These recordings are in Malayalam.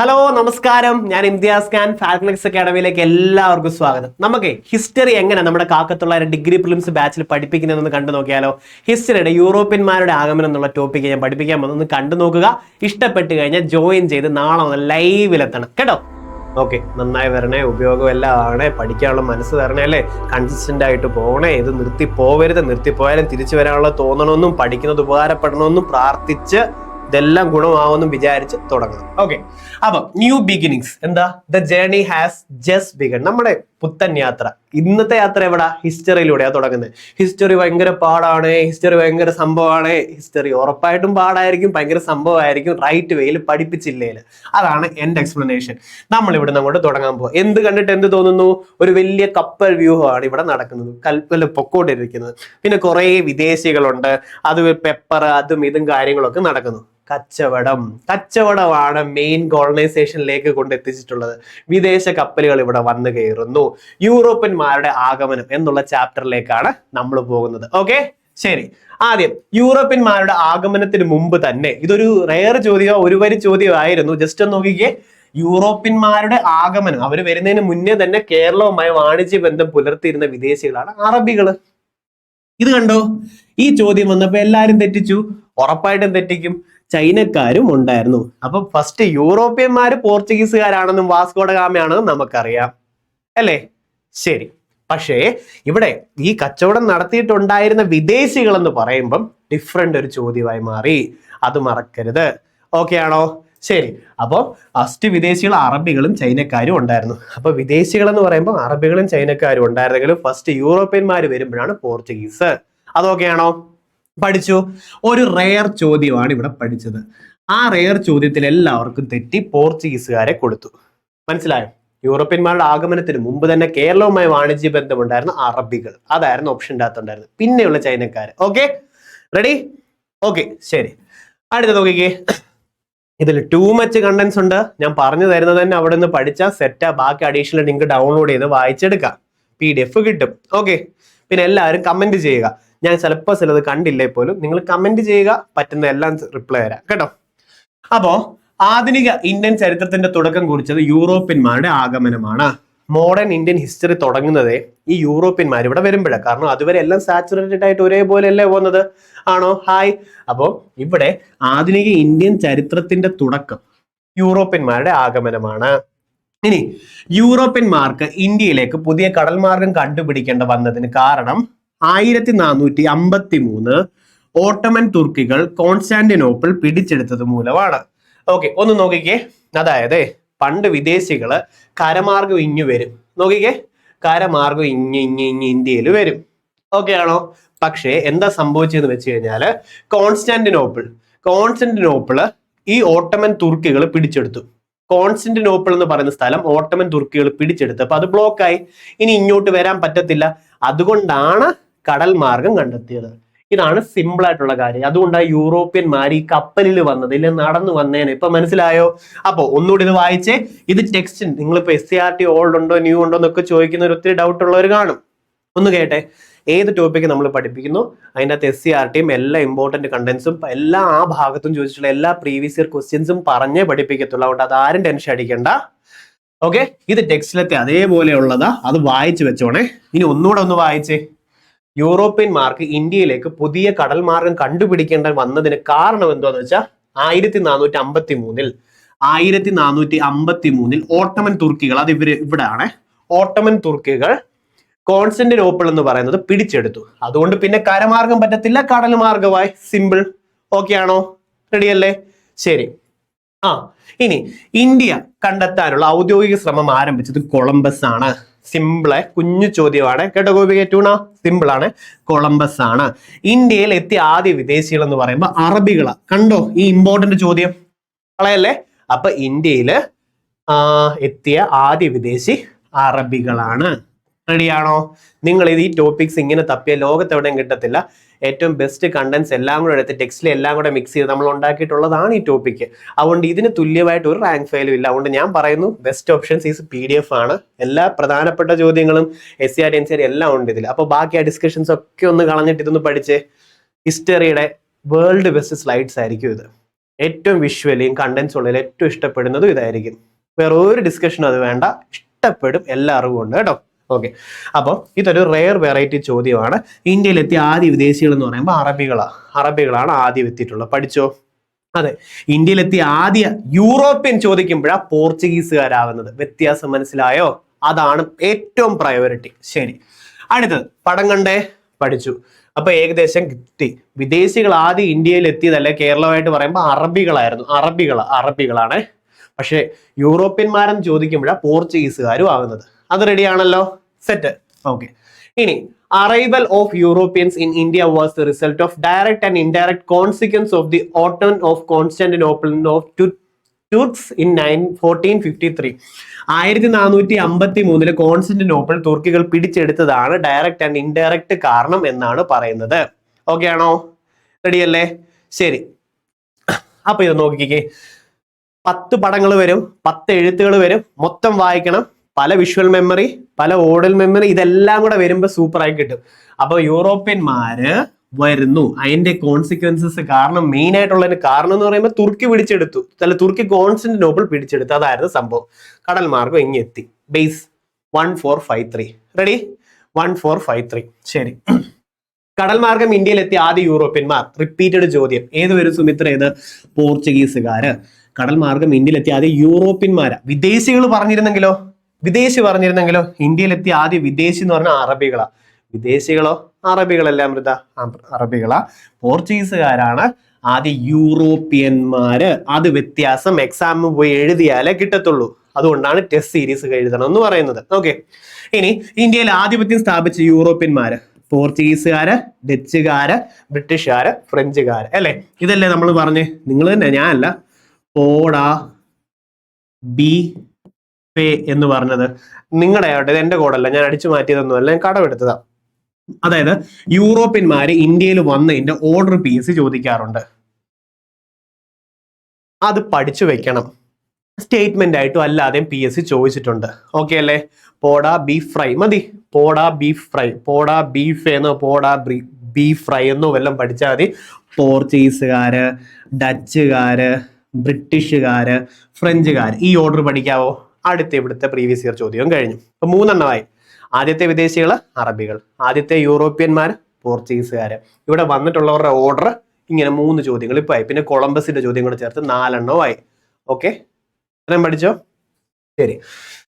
ഹലോ നമസ്കാരം. ഞാൻ ഇംതിയാസ് ഖാൻ ഫാൽക്കണിക്സ് അക്കാഡമിയിലേക്ക് എല്ലാവർക്കും സ്വാഗതം. നമുക്ക് ഹിസ്റ്ററി എങ്ങനെ നമ്മുടെ കാക്കത്തുള്ള ഡിഗ്രി പ്രിലിംസ് ബാച്ചിൽ പഠിപ്പിക്കുന്നതെന്ന് കണ്ടു നോക്കിയാലോ? ഹിസ്റ്ററിയുടെ യൂറോപ്യന്മാരുടെ ആഗമനം എന്നുള്ള ടോപ്പിക്ക് ഞാൻ പഠിപ്പിക്കാൻ പോകുന്നത്. കണ്ടു നോക്കുക. ഇഷ്ടപ്പെട്ട് കഴിഞ്ഞാൽ ജോയിൻ ചെയ്ത് നാളെ ഒന്ന് ലൈവിലെത്തണം കേട്ടോ? ഓക്കെ. നന്നായി വരണേ. ഉപയോഗം എല്ലാം ആണേ പഠിക്കാനുള്ള മനസ്സ് തരണേ അല്ലേ? കൺസിസ്റ്റന്റ് ആയിട്ട് പോകണേ ഇത് നിർത്തി പോവരുത് നിർത്തി പോയാലും തിരിച്ചു വരാനുള്ള തോന്നണമെന്നും പഠിക്കുന്നത് ഉപകാരപ്പെടണമെന്നും പ്രാർത്ഥിച്ച് ഇതെല്ലാം ഗുണമാവുമെന്ന് വിചാരിച്ച് തുടങ്ങണം. ഓക്കെ അപ്പൊ ന്യൂ ബിഗിനിങ്സ് എന്താ? The journey has just begun നമ്മുടെ പുത്തൻ യാത്ര. ഇന്നത്തെ യാത്ര എവിടാ? ഹിസ്റ്ററിയിലൂടെയാ തുടങ്ങുന്നത് ഹിസ്റ്ററി ഭയങ്കര പാടാണ് ഹിസ്റ്ററി ഭയങ്കര സംഭവമാണ്. ഹിസ്റ്ററി ഉറപ്പായിട്ടും പാടായിരിക്കും ഭയങ്കര സംഭവമായിരിക്കും. റൈറ്റ് വേയിൽ പഠിപ്പിച്ചില്ലേൽ അതാണ് എന്റെ എക്സ്പ്ലനേഷൻ നമ്മൾ ഇവിടെ അങ്ങോട്ട് തുടങ്ങാൻ പോകും എന്ത് കണ്ടിട്ട് എന്ത് തോന്നുന്നു? ഒരു വലിയ കപ്പൽ വ്യൂഹമാണ് ഇവിടെ നടക്കുന്നത്. കൽപ്പൽ പൊക്കോണ്ടിരിക്കുന്നത്. പിന്നെ കുറേ വിദേശികളുണ്ട്. അത് പെപ്പർ അതും ഇതും കാര്യങ്ങളൊക്കെ നടക്കുന്നു. കച്ചവടം. കച്ചവടമാണ് മെയിൻ കോളനൈസേഷനിലേക്ക് കൊണ്ടെത്തിച്ചിട്ടുള്ളത് വിദേശ കപ്പലുകൾ ഇവിടെ വന്നു കയറുന്നു. യൂറോപ്യന്മാരുടെ ആഗമനം എന്നുള്ള ചാപ്റ്ററിലേക്കാണ് നമ്മൾ പോകുന്നത്. ഓക്കെ ശരി. ആദ്യം യൂറോപ്യന്മാരുടെ ആഗമനത്തിന് മുമ്പ് തന്നെ ഇതൊരു റെയർ ചോദ്യമോ ഒരു വരി ചോദ്യമായിരുന്നു ജസ്റ്റ് ഒന്ന് നോക്കിക്കേ. യൂറോപ്യന്മാരുടെ ആഗമനം അവർ വരുന്നതിന് മുന്നേ തന്നെ കേരളവുമായി വാണിജ്യ ബന്ധം പുലർത്തിയിരുന്ന വിദേശികളാണ് അറബികൾ ഇത് കണ്ടോ? ഈ ചോദ്യം വന്നപ്പോ എല്ലാരും തെറ്റിച്ചു. ഉറപ്പായിട്ടും തെറ്റിക്കും. ചൈനക്കാരും ഉണ്ടായിരുന്നു. അപ്പൊ ഫസ്റ്റ് യൂറോപ്യന്മാര് പോർച്ചുഗീസുകാരാണെന്നും വാസ്കോഡ ഗാമയാണെന്നും നമുക്കറിയാം. അല്ലേ? ശരി. പക്ഷേ ഇവിടെ ഈ കച്ചവടം നടത്തിയിട്ടുണ്ടായിരുന്ന വിദേശികൾ എന്ന് പറയുമ്പം ഡിഫറെന്റ് ഒരു ചോദ്യമായി മാറി. അത് മറക്കരുത്. ഓക്കെ ആണോ? ശരി. അപ്പോൾ ഫസ്റ്റ് വിദേശികൾ അറബികളും ചൈനക്കാരും ഉണ്ടായിരുന്നു. അപ്പോൾ വിദേശികൾ എന്ന് പറയുമ്പോൾ അറബികളും ചൈനക്കാരും ഉണ്ടായിരുന്നെങ്കിലും ഫസ്റ്റ് യൂറോപ്യന്മാർ വരുമ്പോഴാണ് പോർച്ചുഗീസ്. അതൊക്കെയാണോ പഠിച്ചു. ഒരു റെയർ ചോദ്യമാണ് ഇവിടെ പഠിച്ചത്. ആ റെയർ ചോദ്യത്തിൽ എല്ലാവർക്കും തെറ്റി പോർച്ചുഗീസുകാരെ കൊടുത്തു. മനസ്സിലായോ? യൂറോപ്യന്മാരുടെ ആഗമനത്തിന് മുമ്പ് തന്നെ കേരളവുമായി വാണിജ്യ ബന്ധമുണ്ടായിരുന്നു അറബികൾ. അതായിരുന്നു ഓപ്ഷൻ അകത്തുണ്ടായിരുന്നത് പിന്നെയുള്ള ചൈനക്കാർ ഓക്കെ റെഡി ഓക്കെ ശരി. അടുത്ത നോക്കിക്കേ. ഇതിൽ ടൂ മച്ച് കണ്ടൻസ് ഉണ്ട്. ഞാൻ പറഞ്ഞു തരുന്നത് തന്നെ അവിടെ നിന്ന് പഠിച്ചാൽ സെറ്റാ ബാക്കി അഡീഷണൽ നിങ്ങൾക്ക് ഡൗൺലോഡ് ചെയ്ത് വായിച്ചെടുക്കാം. പി ഡി എഫ് കിട്ടും. ഓക്കെ പിന്നെ എല്ലാവരും കമന്റ് ചെയ്യുക. ഞാൻ ചിലപ്പോൾ ചിലത് കണ്ടില്ലേ പോലും. നിങ്ങൾ കമന്റ് ചെയ്യുക പറ്റുന്ന എല്ലാം റിപ്ലൈ തരാം. കേട്ടോ? അപ്പോ ആധുനിക ഇന്ത്യൻ ചരിത്രത്തിന്റെ തുടക്കം കുറിച്ചത് യൂറോപ്യന്മാരുടെ ആഗമനമാണ്. മോഡേൺ ഇന്ത്യൻ ഹിസ്റ്ററി തുടങ്ങുന്നത് ഈ യൂറോപ്യന്മാർ ഇവിടെ വരുമ്പോഴാണ് കാരണം അതുവരെ എല്ലാം സാച്ചുറേറ്റഡ് ആയിട്ട് ഒരേപോലെ അല്ലേ പോകുന്നത്? ആണോ? ഹായ് അപ്പോൾ ഇവിടെ ആധുനിക ഇന്ത്യൻ ചരിത്രത്തിന്റെ തുടക്കം യൂറോപ്യന്മാരുടെ ആഗമനമാണ്. ഇനി യൂറോപ്യന്മാർക്ക് ഇന്ത്യയിലേക്ക് പുതിയ കടൽ മാർഗം കണ്ടുപിടിക്കേണ്ട വന്നതിന് കാരണം ആയിരത്തി നാനൂറ്റി അമ്പത്തി മൂന്ന് ഓട്ടമൻ തുർക്കികൾ കോൺസ്റ്റാന്റിനോപ്പിൾ പിടിച്ചെടുത്തത് മൂലമാണ്. ഓക്കെ ഒന്ന് നോക്കിക്കേ. അതായത് പണ്ട് വിദേശികൾ കരമാർഗം ഇഞ്ഞു വരും. നോക്കിക്കേ. കരമാർഗം ഇഞ്ഞ് ഇഞ്ഞ് ഇഞ്ഞ് ഇന്ത്യയിൽ വരും. ഓക്കെ ആണോ? പക്ഷേ എന്താ സംഭവിച്ചതെന്ന് വെച്ച് കഴിഞ്ഞാൽ കോൺസ്റ്റാന്റിനോപ്പിൾ കോൺസ്റ്റാന്റിനോപ്പിൾ ഈ ഓട്ടമൻ തുർക്കികൾ പിടിച്ചെടുത്തു. കോൺസ്റ്റന്റിനോപ്പിൾ എന്ന് പറയുന്ന സ്ഥലം ഓട്ടമൻ തുർക്കികൾ പിടിച്ചെടുത്തു. അപ്പൊ അത് ബ്ലോക്കായി ഇനി ഇങ്ങോട്ട് വരാൻ പറ്റത്തില്ല. അതുകൊണ്ടാണ് കടൽ മാർഗം കണ്ടെത്തിയത്. ഇതാണ് സിമ്പിൾ ആയിട്ടുള്ള കാര്യം. അതുകൊണ്ടാണ് യൂറോപ്യന്മാർ ഈ കപ്പലിൽ വന്നത് ഇല്ല? നടന്നു വന്നേനെ. ഇപ്പൊ മനസ്സിലായോ? അപ്പോൾ ഒന്നുകൂടി ഇത് വായിച്ചേ. ഇത് ടെക്സ്റ്റ് നിങ്ങളിപ്പോ S C R T old ഉണ്ടോ ന്യൂ ഉണ്ടോ എന്നൊക്കെ ചോദിക്കുന്ന ഒത്തിരി ഡൗട്ട് ഉള്ളവർ കാണും. ഒന്ന് കേട്ടെ. ഏത് ടോപ്പിക്ക് നമ്മൾ പഠിപ്പിക്കുന്നു? അതിന്റെ അകത്ത് എസ് സി ആർ ടിയും എല്ലാ ഇമ്പോർട്ടന്റ് കണ്ടൻസും എല്ലാ ആ ഭാഗത്തും ചോദിച്ചിട്ടുള്ള എല്ലാ പ്രീവിയസ് ഇയർ ക്വസ്റ്റ്യൻസും പറഞ്ഞേ പഠിപ്പിക്കത്തുള്ളൂ. അതുകൊണ്ട് അത് ആരും ടെൻഷൻ അടിക്കണ്ട. ഓക്കെ ഇത് ടെക്സ്റ്റിലത്തെ അതേപോലെയുള്ളതാ. അത് വായിച്ചു വെച്ചോണേ. ഇനി ഒന്നുകൂടെ ഒന്ന് വായിച്ചേ. യൂറോപ്യന്മാർക്ക് ഇന്ത്യയിലേക്ക് പുതിയ കടൽ മാർഗം കണ്ടുപിടിക്കേണ്ട വന്നതിന് കാരണം എന്താന്ന് വെച്ചാൽ ആയിരത്തി നാനൂറ്റി അമ്പത്തി മൂന്നിൽ ആയിരത്തി നാനൂറ്റി അമ്പത്തി മൂന്നിൽ ഓട്ടമൻ തുർക്കികൾ അത് ഇവർ ഇവിടാണ് ഓട്ടമൻ തുർക്കികൾ കോൺസ്റ്റന്റിനോപ്പിൾ എന്ന് പറയുന്നത് പിടിച്ചെടുത്തു. അതുകൊണ്ട് പിന്നെ കരമാർഗം പറ്റത്തില്ല കടൽ മാർഗമായി. സിമ്പിൾ ഓക്കെ ആണോ? റെഡി അല്ലേ? ശരി. ആ ഇനി ഇന്ത്യ കണ്ടെത്താനുള്ള ഔദ്യോഗിക ശ്രമം ആരംഭിച്ചത് കൊളംബസ് ആണ് സിമ്പിൾ കുഞ്ഞു ചോദ്യമാണ്. കേട്ടോ ഗോപിക ടൂണ സിമ്പിൾ ആണ് കൊളംബസ് ആണ് ഇന്ത്യയിൽ എത്തിയ ആദ്യ വിദേശികൾ എന്ന് പറയുമ്പോൾ അറബികളാ. കണ്ടോ ഈ ഇമ്പോർട്ടന്റ് ചോദ്യം? കളയല്ലേ? അപ്പൊ ഇന്ത്യയിൽ ആ, എത്തിയ ആദ്യ വിദേശി അറബികളാണ്. റെഡിയാണോ നിങ്ങൾ ഇത് ഈ ടോപ്പിക്സ് ഇങ്ങനെ തപ്പിയ ലോകത്ത് എവിടെയും കിട്ടത്തില്ല. ഏറ്റവും ബെസ്റ്റ് കണ്ടൻസ് എല്ലാം കൂടെ എടുത്ത് ടെക്സ്റ്റിൽ എല്ലാം കൂടെ മിക്സ് ചെയ്ത് നമ്മൾ ഉണ്ടാക്കിയിട്ടുള്ളതാണ് ഈ ടോപ്പിക്ക് അതുകൊണ്ട് ഇതിന് തുല്യമായിട്ട് ഒരു റാങ്ക് ഫയലും ഇല്ല. അതുകൊണ്ട് ഞാൻ പറയുന്നു best options is P D F ആണ്. എല്ലാ പ്രധാനപ്പെട്ട ചോദ്യങ്ങളും S C R N C R എല്ലാം ഉണ്ട് ഇതിൽ അപ്പോൾ ബാക്കി ആ ഡിസ്കഷൻസ് ഒക്കെ ഒന്ന് കളഞ്ഞിട്ട് ഇതൊന്ന് പഠിച്ച് ഹിസ്റ്ററിയുടെ വേൾഡ് ബെസ്റ്റ് സ്ലൈഡ്സ് ആയിരിക്കും ഇത്. ഏറ്റവും വിഷ്വലിയും കണ്ടൻസ് ഉള്ളതിൽ ഏറ്റവും ഇഷ്ടപ്പെടുന്നതും ഇതായിരിക്കും. വേറെ ഒരു ഡിസ്കഷനും അത് വേണ്ട. ഇഷ്ടപ്പെടും. എല്ലാ അറിവും ഉണ്ട് കേട്ടോ. ഓക്കെ അപ്പോൾ ഇതൊരു റെയർ വെറൈറ്റി ചോദ്യമാണ്. ഇന്ത്യയിലെത്തിയ ആദ്യ വിദേശികൾ എന്ന് പറയുമ്പോൾ അറബികളാണ് അറബികളാണ് ആദ്യം എത്തിയിട്ടുള്ളത്. പഠിച്ചോ? അതെ. ഇന്ത്യയിലെത്തിയ ആദ്യ യൂറോപ്യൻ ചോദിക്കുമ്പോഴാണ് പോർച്ചുഗീസുകാരാവുന്നത്. വ്യത്യാസം മനസ്സിലായോ? അതാണ് ഏറ്റവും പ്രയോറിറ്റി ശരി. അടുത്തത്. പടം കണ്ടേ? പഠിച്ചു. അപ്പൊ ഏകദേശം കിട്ടി. വിദേശികൾ ആദ്യം ഇന്ത്യയിൽ എത്തിയതല്ലേ കേരളമായിട്ട് പറയുമ്പോൾ അറബികളായിരുന്നു. അറബികൾ അറബികളാണ്. പക്ഷേ യൂറോപ്യന്മാരെന്ന് ചോദിക്കുമ്പോഴാണ് പോർച്ചുഗീസുകാരും ആകുന്നത് അത് റെഡിയാണല്ലോ സെറ്റ് ഓക്കെ ഇനി arrival of Europeans in India was the result of direct and indirect consequence of the autumn of Constantinople of Turks in nine fourteen fifty three ആയിരത്തി നാനൂറ്റി അമ്പത്തി മൂന്നിൽ കോൺസ്റ്റന്റിനോപ്പിൾ തുർക്കികൾ പിടിച്ചെടുത്തതാണ് ഡയറക്റ്റ് ആൻഡ് ഇൻഡയറക്റ്റ് കാരണം എന്നാണ് പറയുന്നത്. ഓക്കെ ആണോ? റെഡിയല്ലേ ശരി. അപ്പൊ ഇത് നോക്കിക്കേ. പത്ത് പടങ്ങൾ വരും പത്ത് എഴുത്തുകൾ വരും മൊത്തം വായിക്കണം. പല വിഷ്വൽ മെമ്മറി പല ഓഡൽ മെമ്മറി ഇതെല്ലാം കൂടെ വരുമ്പോൾ സൂപ്പർ ആയി കിട്ടും. അപ്പൊ യൂറോപ്യന്മാര് വരുന്നു. അതിന്റെ കോൺസിക്വൻസസ് കാരണം മെയിൻ ആയിട്ടുള്ളതിന് കാരണം എന്ന് പറയുമ്പോൾ തുർക്കി പിടിച്ചെടുത്തു. അല്ല തുർക്കി കോൺസ്റ്റന്റിനോപ്പിൾ പിടിച്ചെടുത്തു. അതായിരുന്നു സംഭവം. കടൽ മാർഗം ഇങ്ങി എത്തി base one four five three ready one four five three ശരി. കടൽ മാർഗം ഇന്ത്യയിലെത്തിയ ആദ്യ യൂറോപ്യന്മാർ. റിപ്പീറ്റഡ് ചോദ്യം. ഏത് വരും സുമിത്ര? ഏത്? പോർച്ചുഗീസുകാര്. കടൽ മാർഗം ഇന്ത്യയിലെത്തിയ ആദ്യ യൂറോപ്യന്മാരാ. വിദേശികൾ പറഞ്ഞിരുന്നെങ്കിലോ? വിദേശി പറഞ്ഞിരുന്നെങ്കിലോ ഇന്ത്യയിലെത്തിയ ആദ്യ വിദേശി എന്ന് പറഞ്ഞാൽ അറബികളാ. വിദേശികളോ അറബികളല്ല അമൃത? അറബികളാ. പോർച്ചുഗീസുകാരാണ് ആദ്യ യൂറോപ്യന്മാര്. അത് വ്യത്യാസം എക്സാമിന് പോയി എഴുതിയാലേ കിട്ടത്തുള്ളൂ. അതുകൊണ്ടാണ് ടെസ്റ്റ് സീരീസ് എഴുതണം എന്ന് പറയുന്നത്. ഓക്കെ ഇനി ഇന്ത്യയിൽ ആധിപത്യം സ്ഥാപിച്ച യൂറോപ്യന്മാര്. പോർച്ചുഗീസുകാര് ഡച്ചുകാര് ബ്രിട്ടീഷുകാര് ഫ്രഞ്ചുകാര്. അല്ലേ? ഇതല്ലേ നമ്മൾ പറഞ്ഞ്? നിങ്ങൾ തന്നെ ഞാനല്ല. പോടാ. ബി പേ എന്ന് പറഞ്ഞത്. നിങ്ങളുടെ ആവട്ടെ ഇത് കോഡല്ല ഞാൻ അടിച്ചു മാറ്റിയതൊന്നുമല്ല ഞാൻ കടമെടുത്തതാ. അതായത് യൂറോപ്യന്മാര് ഇന്ത്യയിൽ വന്നതിന്റെ ഓർഡർ പീസ് ചോദിക്കാറുണ്ട്. അത് പഠിച്ചു വെക്കണം. സ്റ്റേറ്റ്മെന്റ് ആയിട്ടും അല്ലാതെയും പി എസ് സി ചോദിച്ചിട്ടുണ്ട്. ഓക്കെ അല്ലേ? പോടാ ബീഫ് ഫ്രൈ മതി. പോടാ ബീഫ് ഫ്രൈ പോടാ ബീഫ് എന്നോ പോടാ ബീഫ് ഫ്രൈ എന്നോ എല്ലാം പഠിച്ചാൽ മതി. പോർച്ചുഗീസുകാര് ഡച്ചുകാര് ബ്രിട്ടീഷുകാര് ഫ്രഞ്ചുകാർ ഈ ഓർഡർ പഠിക്കാവോ? അടുത്ത ഇവിടുത്തെ പ്രീവിയസ് ഇയർ ചോദ്യവും കഴിഞ്ഞു. അപ്പൊ മൂന്നെണ്ണമായി. ആദ്യത്തെ വിദേശികൾ അറബികൾ. ആദ്യത്തെ യൂറോപ്യന്മാർ പോർച്ചുഗീസുകാർ ഇവിടെ വന്നിട്ടുള്ളവരുടെ ഓർഡർ ഇങ്ങനെ മൂന്ന് ചോദ്യങ്ങൾ ഇപ്പൊ ആയി. പിന്നെ കൊളംബസിന്റെ ചോദ്യം കൂടെ ചേർത്ത് നാലെണ്ണവും ആയി ഓക്കെ ഇത്രയും പഠിച്ചോ? ശരി.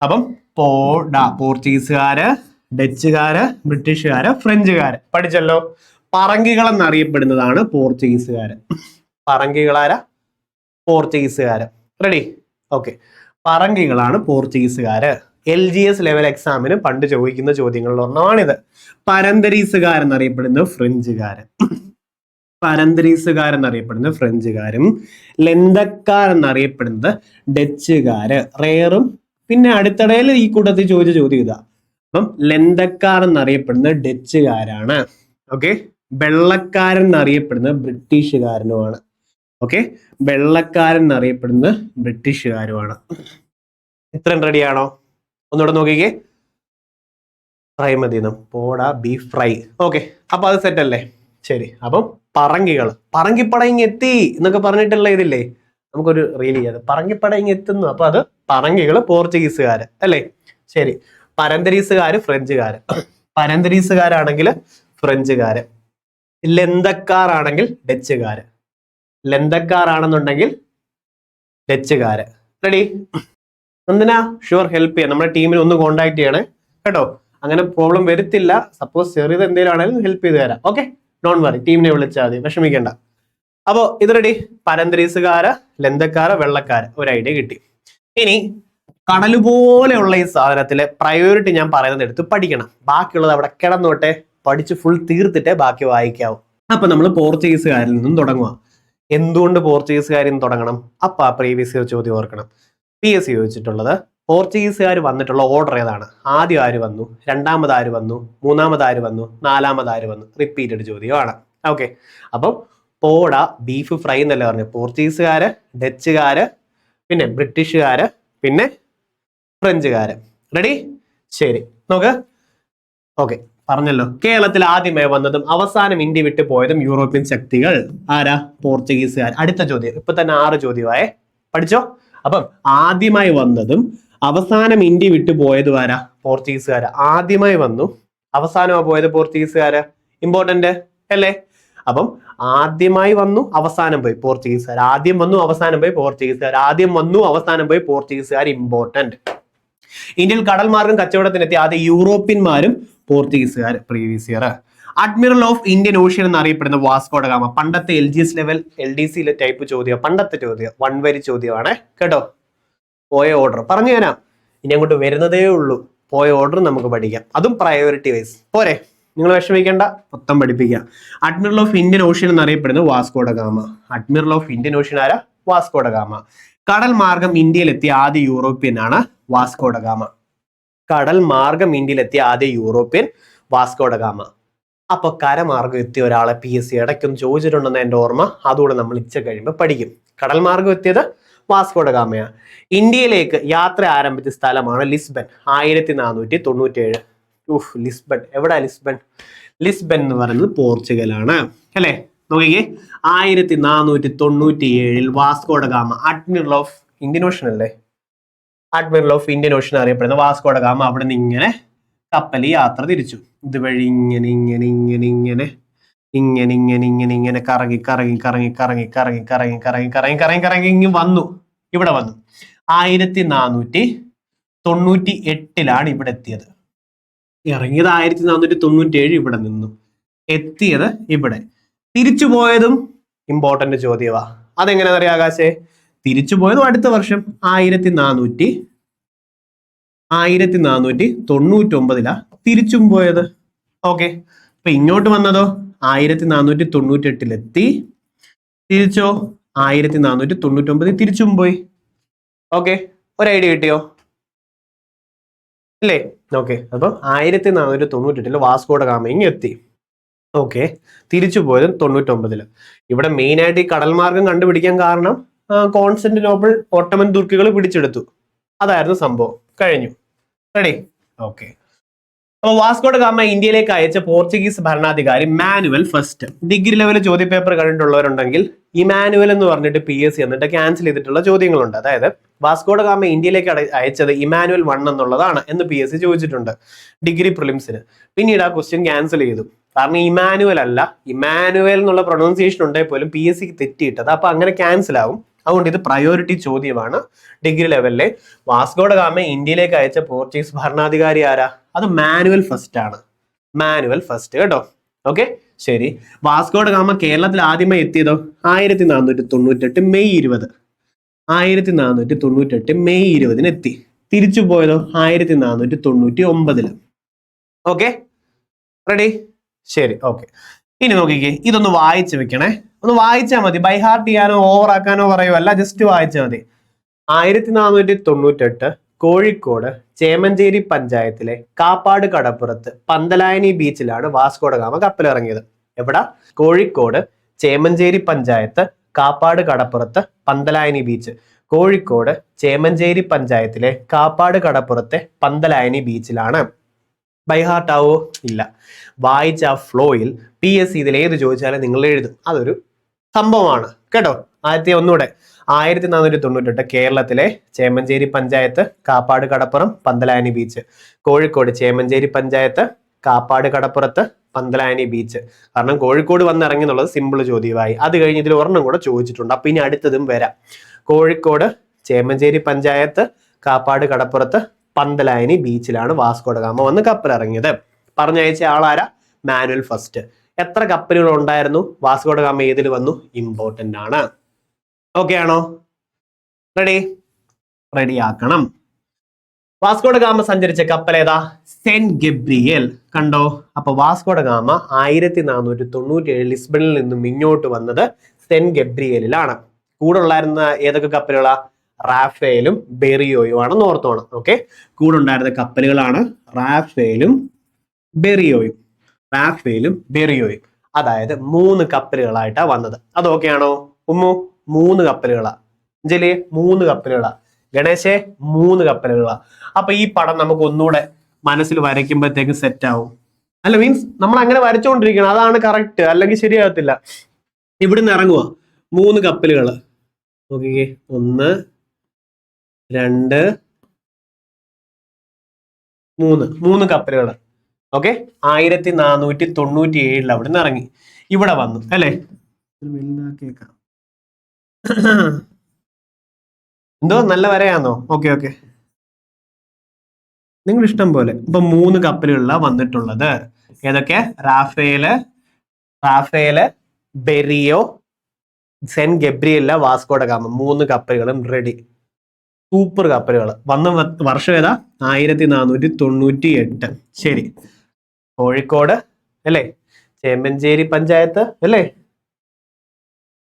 അപ്പം പോടാ പോർച്ചുഗീസുകാര് ഡച്ചുകാര് ബ്രിട്ടീഷുകാര് ഫ്രഞ്ചുകാര്. പഠിച്ചല്ലോ. പറങ്കികൾ എന്നറിയപ്പെടുന്നതാണ് പോർച്ചുഗീസുകാര്. പറങ്കികളാര? പോർച്ചുഗീസുകാര്. റെഡി ഓക്കെ പറങ്കികളാണ് പോർച്ചുഗീസുകാർ എൽ ജി എസ് ലെവൽ എക്സാമിന് പണ്ട് ചോദിക്കുന്ന ചോദ്യങ്ങളിൽ ഒരെണ്ണമാണിത് പരന്തരീസുകാരെന്നറിയപ്പെടുന്നത് ഫ്രഞ്ചുകാര്. പരന്തരീസുകാരെന്നറിയപ്പെടുന്നത് ഫ്രഞ്ചുകാരും ലെന്തക്കാരെന്നറിയപ്പെടുന്നത് ഡച്ചുകാര്. റേറും പിന്നെ അടുത്തിടയിൽ ഈ കൂട്ടത്തിൽ ചോദിച്ച ചോദ്യം ഇതാ. അപ്പം ലെന്തക്കാർ എന്നറിയപ്പെടുന്നത് ഡച്ചുകാരാണ്. ഓക്കെ? വെള്ളക്കാരൻ എന്നറിയപ്പെടുന്നത് ബ്രിട്ടീഷുകാരനുമാണ്. ഓക്കെ വെള്ളക്കാരൻ എന്നറിയപ്പെടുന്നത് ബ്രിട്ടീഷുകാരുമാണ്. ഇത്രയും റെഡിയാണോ ഒന്നുകൂടെ നോക്കിക്കേ. ഫ്രൈ മതി. പോട ബീഫ് ഫ്രൈ ഓക്കെ അപ്പൊ അത് സെറ്റ് അല്ലേ? ശരി അപ്പം പറങ്കികൾ. പറങ്കിപ്പട ഇങ് എത്തി എന്നൊക്കെ പറഞ്ഞിട്ടുള്ള ഇതില്ലേ? നമുക്കൊരു റീൽ ചെയ്യാതെ പറങ്കിപ്പട ഇങ് എത്തുന്നു അപ്പൊ അത് പറങ്കികൾ പോർച്ചുഗീസുകാര് അല്ലേ? ശരി പരന്തരീസുകാര് ഫ്രഞ്ചുകാര്. പരന്തരീസുകാരാണെങ്കിൽ ഫ്രഞ്ചുകാര്. ലെന്തക്കാറാണെങ്കിൽ ഡച്ചുകാര്. ലെന്തക്കാറാണെന്നുണ്ടെങ്കിൽ ഡച്ചുകാര് റെഡി എന്തിനാ ഷുവർ ഹെൽപ്പ് ചെയ്യാം. നമ്മുടെ ടീമിൽ ഒന്ന് കോണ്ടാക്ട് ചെയ്യണേ. കേട്ടോ? അങ്ങനെ പ്രോബ്ലം വരുത്തില്ല. സപ്പോസ് ചെറിയത് എന്തെങ്കിലും ആണെങ്കിലും ഹെൽപ്പ് ചെയ്ത് തരാം. ഓക്കെ ഡോൺ വറി ടീമിനെ വിളിച്ചാൽ മതി. വിഷമിക്കേണ്ട. അപ്പോൾ ഇത് റെഡി പരന്തരീസുകാര ലന്തക്കാര വെള്ളക്കാര. ഒരു ഐഡിയ കിട്ടി. ഇനി കടൽ പോലെയുള്ള ഈ സാധനത്തിലെ പ്രയോറിറ്റി ഞാൻ പറയുന്നത് എടുത്ത് പഠിക്കണം. ബാക്കിയുള്ളത് അവിടെ കിടന്നോട്ടെ. പഠിച്ച് ഫുൾ തീർത്തിട്ടേ ബാക്കി വായിക്കാവൂ. അപ്പൊ നമ്മൾ പോർച്ചുഗീസുകാരിൽ നിന്നും തുടങ്ങുക എന്തുകൊണ്ട് പോർച്ചുഗീസുകാരും തുടങ്ങണം? അപ്പൊ ആ പ്രീവിയസ് ഇയർ ചോദ്യം ഓർക്കണം. പി എസ് സി ചോദിച്ചിട്ടുള്ളത് പോർച്ചുഗീസുകാർ വന്നിട്ടുള്ള ഓർഡർ ഏതാണ്? ആദ്യം ആര് വന്നു? രണ്ടാമത് ആര് വന്നു? മൂന്നാമത് ആര് വന്നു? നാലാമത് ആര് വന്നു? റിപ്പീറ്റഡ് ചോദ്യമാണ്. ഓക്കെ അപ്പം പോട ബീഫ് ഫ്രൈ എന്നല്ലേ പറഞ്ഞു? പോർച്ചുഗീസുകാര് ഡച്ചുകാര് പിന്നെ ബ്രിട്ടീഷുകാര് പിന്നെ ഫ്രഞ്ചുകാര്. റെഡി ശരി. നോക്ക്. ഓക്കെ പറഞ്ഞല്ലോ. കേരളത്തിൽ ആദ്യമായി വന്നതും അവസാനം ഇന്ത്യ വിട്ടു പോയതും യൂറോപ്യൻ ശക്തികൾ. ആരാ? പോർച്ചുഗീസുകാർ. അടുത്ത ചോദ്യം. ഇപ്പൊ തന്നെ ആറ് ചോദ്യമായേ. പഠിച്ചോ? അപ്പം ആദ്യമായി വന്നതും അവസാനം ഇന്ത്യ വിട്ടു പോയതും ആരാ? പോർച്ചുഗീസുകാർ ആദ്യമായി വന്നു. അവസാനമാ പോയത് പോർച്ചുഗീസുകാര്. ഇമ്പോർട്ടന്റ് അല്ലേ? അപ്പം ആദ്യമായി വന്നു അവസാനം പോയി പോർച്ചുഗീസുകാർ ആദ്യം വന്നു അവസാനം പോയി പോർച്ചുഗീസുകാർ ആദ്യം വന്നു അവസാനം പോയി പോർച്ചുഗീസുകാർ ഇമ്പോർട്ടന്റ് ഇന്ത്യയിൽ കടൽ മാർഗം കച്ചവടത്തിനെത്തിയ ആദ്യ യൂറോപ്യന്മാരും പോർച്ചുഗീസുകാർ previous year admiral of Indian Ocean എന്നറിയപ്പെടുന്ന വാസ്കോഡ ഗാമ പണ്ടത്തെ L G S level L D C type ചോദ്യം പണ്ടത്തെ ചോദ്യം വൺ വരി ചോദ്യമാണ്. കേട്ടോ? പോയ ഓർഡർ പറഞ്ഞു തരാം. ഇനി അങ്ങോട്ട് വരുന്നതേ ഉള്ളൂ. പോയ ഓർഡർ നമുക്ക് പഠിക്കാം. അതും പ്രയോറിറ്റി വൈസ് പോരെ. നിങ്ങൾ വിഷമിക്കേണ്ട. മൊത്തം പഠിപ്പിക്കാം. അഡ്മിറൽ ഓഫ് ഇന്ത്യൻ ഓഷ്യൻ എന്നറിയപ്പെടുന്നത് Vasco da Gama admiral of Indian Ocean ആരാ? വാസ്കോഡ ഗാമ കടൽ മാർഗം ഇന്ത്യയിലെത്തിയ ആദ്യ യൂറോപ്യൻ ആണ് വാസ്കോഡ ഗാമ കടൽ മാർഗം ഇന്ത്യയിലെത്തിയ ആദ്യ യൂറോപ്യൻ വാസ്കോഡഗാമ അപ്പൊ കരമാർഗം എത്തിയ ഒരാളെ പി എസ് സി ഇടയ്ക്കൊന്ന് ചോദിച്ചിട്ടുണ്ടെന്ന് എന്റെ ഓർമ്മ. അതുകൂടെ നമ്മൾ ഇച്ച കഴിയുമ്പോൾ പഠിക്കും. കടൽ മാർഗം എത്തിയത് വാസ്കോഡ ഗാമയാണ് ഇന്ത്യയിലേക്ക് യാത്ര ആരംഭിച്ച സ്ഥലമാണ് ലിസ്ബൻ ആയിരത്തി നാനൂറ്റി തൊണ്ണൂറ്റേഴ് ഉഫ് ലിസ്ബൺ. എവിടെ ലിസ്ബൺ? ലിസ്ബൺ എന്ന് പറയുന്നത് പോർച്ചുഗലാണ്. അല്ലേ? നോക്കിക്കേ. ആയിരത്തി നാനൂറ്റി തൊണ്ണൂറ്റി ഏഴിൽ Vasco da Gama admiral of Indian ocean അല്ലേ? അഡ്മിറൽ ഓഫ് ഇന്ത്യൻ ഓഷൻ അറിയപ്പെടുന്ന വാസ്കോഡ ഗാമ അവിടെ നിന്ന് ഇങ്ങനെ കപ്പൽ യാത്ര തിരിച്ചു. ഇതുവഴി ഇങ്ങനെ ഇങ്ങനെ ഇങ്ങനെ ഇങ്ങനെ ഇങ്ങനെ ഇങ്ങനെ ഇങ്ങനെ ഇങ്ങനെ കറങ്ങി കറങ്ങി കറങ്ങി കറങ്ങി കറങ്ങി കറങ്ങി കറങ്ങി കറങ്ങി കറങ്ങി കറങ്ങി ഇങ്ങനെ വന്നു. ഇവിടെ വന്നു. ആയിരത്തി നാനൂറ്റി തൊണ്ണൂറ്റി എട്ടിലാണ് ഇവിടെ എത്തിയത്. ഇറങ്ങിയത് ആയിരത്തി നാനൂറ്റി തൊണ്ണൂറ്റി ഏഴ് ഇവിടെ നിന്നു. എത്തിയത് ഇവിടെ. തിരിച്ചു പോയതും ഇമ്പോർട്ടന്റ് ചോദ്യമാ അതെങ്ങനെ അറിയാം ആകാശേ? തിരിച്ചു പോയതും അടുത്ത വർഷം ആയിരത്തി നാനൂറ്റി ആയിരത്തി നാനൂറ്റി തൊണ്ണൂറ്റി ഒമ്പതിലാ തിരിച്ചും പോയത്. ഓക്കെ. അപ്പൊ ഇങ്ങോട്ട് വന്നതോ? ആയിരത്തി നാനൂറ്റി തൊണ്ണൂറ്റി എട്ടിലെത്തി തിരിച്ചോ? ആയിരത്തി നാനൂറ്റി തൊണ്ണൂറ്റി ഒമ്പതിൽ തിരിച്ചും പോയി. ഓക്കെ. ഒരു ഐഡിയ കിട്ടിയോ? അല്ലേ ഓക്കെ. അപ്പൊ ആയിരത്തി നാനൂറ്റി തൊണ്ണൂറ്റി എട്ടിൽ ഗാമ ഇങ്ങ് എത്തി ഓക്കെ. തിരിച്ചു പോയത് തൊണ്ണൂറ്റൊമ്പതിൽ. ഇവിടെ മെയിൻ ആയിട്ട് ഈ കടൽ മാർഗം കണ്ടുപിടിക്കാൻ കാരണം കോൺസ്റ്റന്റിനോപ്പിൾ ഓട്ടമൻ തുർക്കികൾ പിടിച്ചെടുത്തു. അതായിരുന്നു സംഭവം. കഴിഞ്ഞു. റെഡി ഓക്കെ അപ്പൊ വാസ്കോഡ ഗാമ ഇന്ത്യയിലേക്ക് അയച്ച പോർച്ചുഗീസ് ഭരണാധികാരി മാനുവൽ ഫസ്റ്റ് ഡിഗ്രി ലെവൽ ചോദ്യ പേപ്പർ കണ്ടിട്ടുള്ളവരുണ്ടെങ്കിൽ ഈ മാനുവൽ എന്ന് പറഞ്ഞിട്ട് പി എസ് എന്നിട്ട് ക്യാൻസൽ ചെയ്തിട്ടുള്ള ചോദ്യങ്ങളുണ്ട്. അതായത് വാസ്കോഡ ഗാമ ഇന്ത്യയിലേക്ക് അയച്ചത് ഇമാനുവൽ വൺ എന്നുള്ളതാണ് എന്ന് പി എസ് സി ചോദിച്ചിട്ടുണ്ട് ഡിഗ്രി പ്രിലിംസിന്. പിന്നീട് ആ ക്വസ്റ്റ്യൻ ക്യാൻസൽ ചെയ്തു. കാരണം ഇമാനുവൽ അല്ല. ഇമാനുവൽ എന്നുള്ള പ്രൊണൗൺസിയേഷൻ ഉണ്ടെങ്കിൽ പോലും പി എസ് സിക്ക് തെറ്റിയിട്ടത്. അപ്പൊ അങ്ങനെ ക്യാൻസൽ ആവും. അതുകൊണ്ട് ഇത് പ്രയോറിറ്റി ചോദ്യമാണ്. ഡിഗ്രി ലെവലിലെ വാസ്കോഡ ഗാമ ഇന്ത്യയിലേക്ക് അയച്ച പോർച്ചുഗീസ് ഭരണാധികാരി ആരാ? അത് മാനുവൽ ഫസ്റ്റ് ആണ്. മാനുവൽ ഫസ്റ്റ് കേട്ടോ. ഓക്കെ ശരി. വാസ്കോഡ ഗാമ കേരളത്തിൽ ആദ്യമായി എത്തിയതോ? ആയിരത്തി നാനൂറ്റി തൊണ്ണൂറ്റെട്ട് മെയ് ഇരുപത്. ആയിരത്തി നാനൂറ്റി തൊണ്ണൂറ്റെട്ട് മെയ് ഇരുപതിന് എത്തി. തിരിച്ചു പോയതോ? ആയിരത്തി നാനൂറ്റി തൊണ്ണൂറ്റി ഒമ്പതിൽ. ഓക്കെ റെഡി ശരി. ഓക്കെ ഇനി നോക്കിക്കേ ഇതൊന്ന് വായിച്ചു വെക്കണേ. ഒന്ന് വായിച്ചാൽ മതി. ബൈ ഹാർട്ട് ചെയ്യാനോ ഓവർ ആക്കാനോ പറയുമോ അല്ല ജസ്റ്റ് വായിച്ചാൽ മതി. ആയിരത്തി നാനൂറ്റി തൊണ്ണൂറ്റെട്ട് കോഴിക്കോട് ചേമഞ്ചേരി പഞ്ചായത്തിലെ കാപ്പാട് കടപ്പുറത്ത് പന്തലായനി ബീച്ചിലാണ് വാസ്കോഡ ഗാമ കപ്പലിറങ്ങിയത്. എവിടെ? കോഴിക്കോട് ചേമഞ്ചേരി പഞ്ചായത്ത് കാപ്പാട് കടപ്പുറത്ത് പന്തലായനി ബീച്ച്. കോഴിക്കോട് ചേമഞ്ചേരി പഞ്ചായത്തിലെ കാപ്പാട് കടപ്പുറത്തെ പന്തലായനി ബീച്ചിലാണ്. ബൈ ഹാർട്ട് ആവോ? ഇല്ല. വായിച്ച ആ ഫ്ലോയിൽ പി എസ് സി ഇതിൽ ഏത് ചോദിച്ചാലും നിങ്ങൾ എഴുതും. അതൊരു സംഭവമാണ്. കേട്ടോ? ആയിരത്തി ഒന്നുകൂടെ ആയിരത്തി നാനൂറ്റി തൊണ്ണൂറ്റെട്ട് കേരളത്തിലെ ചേമഞ്ചേരി പഞ്ചായത്ത് കാപ്പാട് കടപ്പുറം പന്തലാനി ബീച്ച്. കോഴിക്കോട് ചേമഞ്ചേരി പഞ്ചായത്ത് കാപ്പാട് കടപ്പുറത്ത് പന്തലാനി ബീച്ച്. കാരണം കോഴിക്കോട് വന്നിറങ്ങി എന്നുള്ളത് സിമ്പിൾ ചോദ്യമായി. അത് കഴിഞ്ഞ് ഇതിൽ ഒരെണ്ണം കൂടെ ചോദിച്ചിട്ടുണ്ട്. അപ്പൊ ഇനി അടുത്തതും വരാം. കോഴിക്കോട് ചേമഞ്ചേരി പഞ്ചായത്ത് കാപ്പാട് കടപ്പുറത്ത് പന്തലായനി ബീച്ചിലാണ് വാസ്കോഡ ഗാമ വന്ന് കപ്പലിറങ്ങിയത്. പറഞ്ഞയച്ച ആളാരാ? Manuel first. എത്ര കപ്പലുകൾ ഉണ്ടായിരുന്നു? വാസ്കോഡ ഗാമ ഏതിൽ വന്നു? ഇമ്പോർട്ടന്റ് ആണ്. ഓക്കെ ആണോ? റെഡി റെഡി ആക്കണം. വാസ്കോഡ ഗാമ സഞ്ചരിച്ച കപ്പൽ ഏതാ? Saint Gabriel. കണ്ടോ? അപ്പൊ വാസ്കോഡ ഗാമ ആയിരത്തി നാനൂറ്റി തൊണ്ണൂറ്റി ഏഴ് ലിസ്ബണിൽ നിന്നും ഇങ്ങോട്ട് വന്നത് സെന്റ് ഗബ്രിയലിലാണ്. കൂടെ ഉണ്ടായിരുന്ന ഏതൊക്കെ കപ്പലുകളാ? റാഫേലും ബെറിയോയും ആണെന്ന് ഓർത്തോണം. ഓക്കെ കൂടെ ഉണ്ടായിരുന്ന കപ്പലുകളാണ് റാഫേലും ബെറിയോയും റാഫേലും ബെറിയോയും. അതായത് മൂന്ന് കപ്പലുകളായിട്ടാണ് വന്നത്. അതൊക്കെയാണോ? ഉമ്മു മൂന്ന് കപ്പലുകളാ. ജലി മൂന്ന് കപ്പലുകളാ. ഗണേശേ മൂന്ന് കപ്പലുകളാ. അപ്പൊ ഈ പടം നമുക്ക് ഒന്നുകൂടെ മനസ്സിൽ വരയ്ക്കുമ്പോഴത്തേക്ക് സെറ്റ് ആവും. അല്ല മീൻസ് നമ്മൾ അങ്ങനെ വരച്ചുകൊണ്ടിരിക്കണം അതാണ് കറക്റ്റ് അല്ലെങ്കിൽ ശരിയാകത്തില്ല. ഇവിടുന്ന് ഇറങ്ങുക മൂന്ന് കപ്പലുകൾ നോക്കിക്കേ. ഒന്ന് രണ്ട് മൂന്ന്. മൂന്ന് കപ്പലുകൾ ഓക്കെ ആയിരത്തി നാനൂറ്റി തൊണ്ണൂറ്റി ഏഴിൽ അവിടെ നിന്ന് ഇറങ്ങി ഇവിടെ വന്നു അല്ലേ എന്തോ നല്ല വരയാണോ ഓക്കെ ഓക്കെ നിങ്ങൾ ഇഷ്ടം പോലെ ഇപ്പൊ മൂന്ന് കപ്പലുകളിലാണ് വന്നിട്ടുള്ളത്. ഏതൊക്കെ? റാഫേൽ റാഫേൽ ബെറിയോ സെന്റ് ഗബ്രിയല്ല വാസ്കോഡ ഗാമ. മൂന്ന് കപ്പലുകളും റെഡി സൂപ്പർ കപ്പലുകൾ വന്ന വർഷം ഏതാ? ആയിരത്തി നാനൂറ്റി തൊണ്ണൂറ്റി എട്ട് ശരി. കോഴിക്കോട് അല്ലേ? ചേമഞ്ചേരി പഞ്ചായത്ത് അല്ലേ?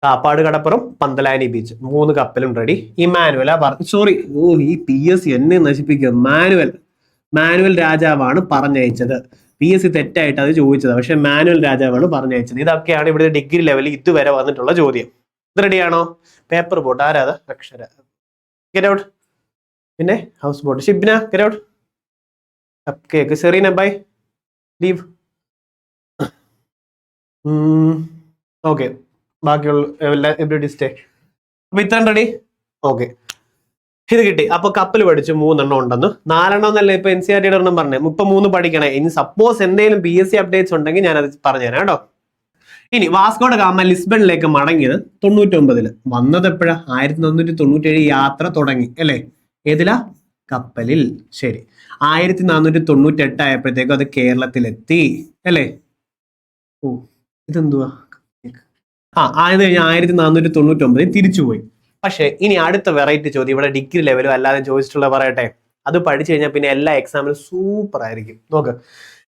കാപ്പാട് കടപ്പുറം പന്തലാനി ബീച്ച് മൂന്ന് കപ്പലും റെഡി ഈ മാനുവൽ ആ പറഞ്ഞു സോറി ഓ ഈ പി എസ് സി എന്നെ നശിപ്പിക്കുക. മാനുവൽ മാനുവൽ രാജാവാണ് പറഞ്ഞയച്ചത്. പി എസ് സി തെറ്റായിട്ട് അത് ചോദിച്ചത്. പക്ഷെ മാനുവൽ രാജാവാണ് പറഞ്ഞയച്ചത്. ഇതൊക്കെയാണ് ഇവിടുത്തെ ഡിഗ്രി ലെവലിൽ ഇതുവരെ വന്നിട്ടുള്ള ചോദ്യം. ഇത് റെഡിയാണോ പേപ്പർ ബോട്ട് ആരാത് അക്ഷര. ഗെറ്റ് ഔട്ട് പിന്നെ house boat Shibina get out cake Serena bye leave. Okay. ബാക്കിയുള്ള എല്ലാ എവറി സ്റ്റേ അപ്പൊ ഇത്രയും റെഡി ഓക്കെ. ഇത് കിട്ടി. അപ്പൊ കപ്പൽ പഠിച്ചു മൂന്നെണ്ണം ഉണ്ടെന്ന്. നാലെണ്ണം എന്നല്ല ഇപ്പൊ എൻ സി ആർ ടിയുടെ എണ്ണം പറഞ്ഞേ. ഇപ്പൊ മൂന്ന് പഠിക്കണേ. ഇനി സപ്പോസ് എന്തെങ്കിലും പി എസ് സി അപ്ഡേറ്റ്സ് ഉണ്ടെങ്കിൽ ഞാൻ അത് പറഞ്ഞുതരാം കേട്ടോ. ഇനി വാസ്കോഡ ഗാമ ലിസ്ബണിലേക്ക് മടങ്ങിയത് തൊണ്ണൂറ്റൊമ്പതിൽ. വന്നത് എപ്പോഴാ? ആയിരത്തി തൊണ്ണൂറ്റി ഏഴ് യാത്ര തുടങ്ങി. അല്ലേ? ഏതിലാ? കപ്പലിൽ. ശരി. ആയിരത്തി നാനൂറ്റി തൊണ്ണൂറ്റി എട്ട് ആയപ്പോഴത്തേക്കും അത് കേരളത്തിലെത്തി അല്ലേ? ഓ ഇതെന്തുവാ? ആ ആയത് കഴിഞ്ഞ് ആയിരത്തി നാനൂറ്റി തൊണ്ണൂറ്റി ഒമ്പതിൽ തിരിച്ചുപോയി. പക്ഷേ ഇനി അടുത്ത വെറൈറ്റി ചോദ്യം ഇവിടെ ഡിഗ്രി ലെവലും അല്ലാതെ ചോദിച്ചിട്ടുള്ള പറയട്ടെ. അത് പഠിച്ചു കഴിഞ്ഞാൽ പിന്നെ എല്ലാ എക്സാമിനും സൂപ്പർ ആയിരിക്കും. നോക്ക്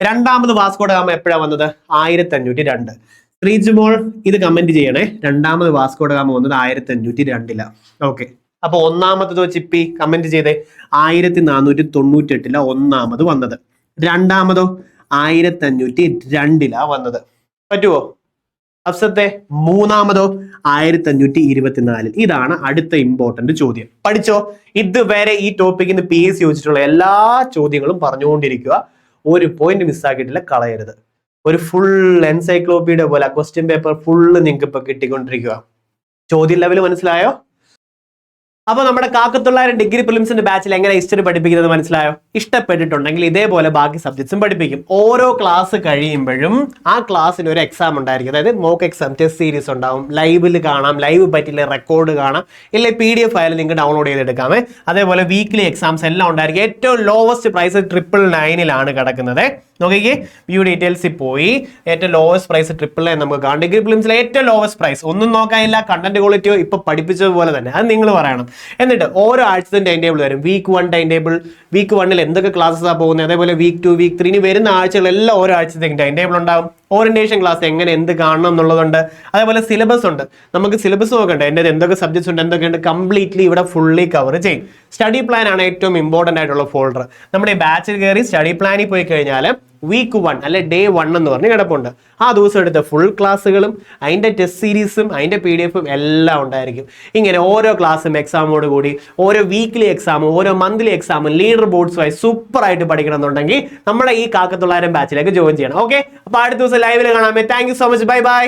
രണ്ടാമത് വാസ്കോഡ ഗാമ എപ്പോഴാണ് വന്നത്? ആയിരത്തി അഞ്ഞൂറ്റി രണ്ട് ശ്രീജുമോൾ ഇത് കമന്റ് ചെയ്യണേ. രണ്ടാമത് വാസ്കോഡ ഗാമ വന്നത് ആയിരത്തി അഞ്ഞൂറ്റി രണ്ടിലാണ് ഓക്കെ. അപ്പൊ ഒന്നാമത്തത് ചിപ്പി കമന്റ് ചെയ്തേ ആയിരത്തി നാനൂറ്റി തൊണ്ണൂറ്റി എട്ടില ഒന്നാമത് വന്നത്. രണ്ടാമതോ ആയിരത്തി അഞ്ഞൂറ്റി രണ്ടിലാ വന്നത്. പറ്റുമോ അഫ്സത്തെ മൂന്നാമതോ ആയിരത്തി അഞ്ഞൂറ്റി ഇരുപത്തിനാലിൽ ഇതാണ് അടുത്ത ഇമ്പോർട്ടന്റ് ചോദ്യം. പഠിച്ചോ? ഇതുവരെ ഈ ടോപ്പിക്കിൽ നിന്ന് പി എസ് ചോദിച്ചിട്ടുള്ള എല്ലാ ചോദ്യങ്ങളും പറഞ്ഞുകൊണ്ടിരിക്കുക. ഒരു പോയിന്റ് മിസ്സാക്കിയിട്ടില്ല കളയരുത്. ഒരു ഫുൾ എൻസൈക്ലോപ്പീഡിയ പോലെ ക്വസ്റ്റ്യൻ പേപ്പർ ഫുള്ള് നിങ്ങൾക്ക് ഇപ്പൊ കിട്ടിക്കൊണ്ടിരിക്കുക. ചോദ്യ ലെവൽ മനസ്സിലായോ? അപ്പൊ നമ്മുടെ കാക്കത്തൊള്ളായിരം ഡിഗ്രി പ്രിലിംസിന്റെ ബാച്ചിൽ എങ്ങനെ ഹിസ്റ്ററി പഠിപ്പിക്കുന്നത് മനസ്സിലായോ? ഇഷ്ടപ്പെട്ടിട്ടുണ്ടെങ്കിൽ ഇതേപോലെ ബാക്കി സബ്ജക്ട്സും പഠിപ്പിക്കും. ഓരോ ക്ലാസ് കഴിയുമ്പോഴും ആ ക്ലാസ്സിന് ഒരു എക്സാം ഉണ്ടായിരിക്കും. അതായത് മോക്ക് എക്സാം ടെസ്റ്റ് സീരീസ് ഉണ്ടാവും. ലൈവിൽ കാണാം. ലൈവ് പറ്റില്ല റെക്കോർഡ് കാണാം. ഇല്ലെ പി ഡി എഫ് ഫയൽ നിങ്ങൾക്ക് ഡൗൺലോഡ് ചെയ്തെടുക്കാമേ. അതേപോലെ വീക്ക്ലി എക്സാംസ് എല്ലാം ഉണ്ടായിരിക്കും. ഏറ്റവും ലോവസ്റ്റ് പ്രൈസ് ട്രിപ്പിൾ നയനിലാണ് കിടക്കുന്നത്. നോക്കിക്കേ വ്യൂ ഡീറ്റെയിൽസിൽ പോയി. ഏറ്റവും ലോവസ്റ്റ് പ്രൈസ് ട്രിപ്പിൾ നയൻ നമുക്ക് കാണാം. ഡിഗ്രി ഫിലിംസിലെ ഏറ്റവും ലോവസ്റ്റ് പ്രൈസ് ഒന്നും നോക്കാനില്ല കണ്ടന്റ് ക്വാളിറ്റിയോ ഇപ്പൊ പഠിപ്പിച്ചതുപോലെ തന്നെ. അത് നിങ്ങൾ പറയണം. എന്നിട്ട് ഓരോ ആഴ്ചത്തെ ടൈം ടേബിൾ വരും. Week one time table week വണ്ണിൽ എന്തൊക്കെ ക്ലാസ്സാണ് പോകുന്നത് അതേപോലെ വീക്ക് ടു വീക്ക് ത്രീ ഇനി വരുന്ന ആഴ്ചകൾ എല്ലാം ഓരോ ആഴ്ചത്തേക്കും ടൈം ടേബിൾ ഉണ്ടാവും. ഓറിയന്റേഷൻ ക്ലാസ് എങ്ങനെ എന്ത് കാണണം എന്നുള്ളതുണ്ട്. അതേപോലെ സിലബസ് ഉണ്ട്. നമുക്ക് സിലബസ് നോക്കണ്ടേ എന്റെ എന്തൊക്കെ സബ്ജക്ട്സ് ഉണ്ട് എന്തൊക്കെയുണ്ട് കംപ്ലീറ്റ്ലി ഇവിടെ ഫുള്ളി കവർ ചെയ്യും. സ്റ്റഡി പ്ലാൻ ആണ് ഏറ്റവും ഇമ്പോർട്ടന്റ് ആയിട്ടുള്ള ഫോൾഡർ നമ്മുടെ ഈ ബാച്ചിൽ കയറി സ്റ്റഡി പ്ലാനിൽ പോയി കഴിഞ്ഞാൽ വീക്ക് വൺ അല്ലെ ഡേ വൺ എന്ന് പറഞ്ഞ് കിടപ്പുണ്ട്. ആ ദിവസം എടുത്ത ഫുൾ ക്ലാസ്സുകളും അതിന്റെ ടെസ്റ്റ് സീരീസും അതിന്റെ പി ഡി എഫും എല്ലാം ഉണ്ടായിരിക്കും. ഇങ്ങനെ ഓരോ ക്ലാസ്സും എക്സാമോട് കൂടി ഓരോ വീക്ക്ലി എക്സാമും ഓരോ മന്ത്ലി എക്സാമും ലീഡർ ബോർഡ്സ് വൈസ് സൂപ്പർ ആയിട്ട് പഠിക്കണം എന്നുണ്ടെങ്കിൽ നമ്മുടെ ഈ കാക്കത്തൊള്ളായിരം ബാച്ചിലേക്ക് ജോയിൻ ചെയ്യണം. ഓക്കെ അപ്പോൾ അടുത്ത ദിവസം ലൈവിൽ കാണാമേ thank so much bye bye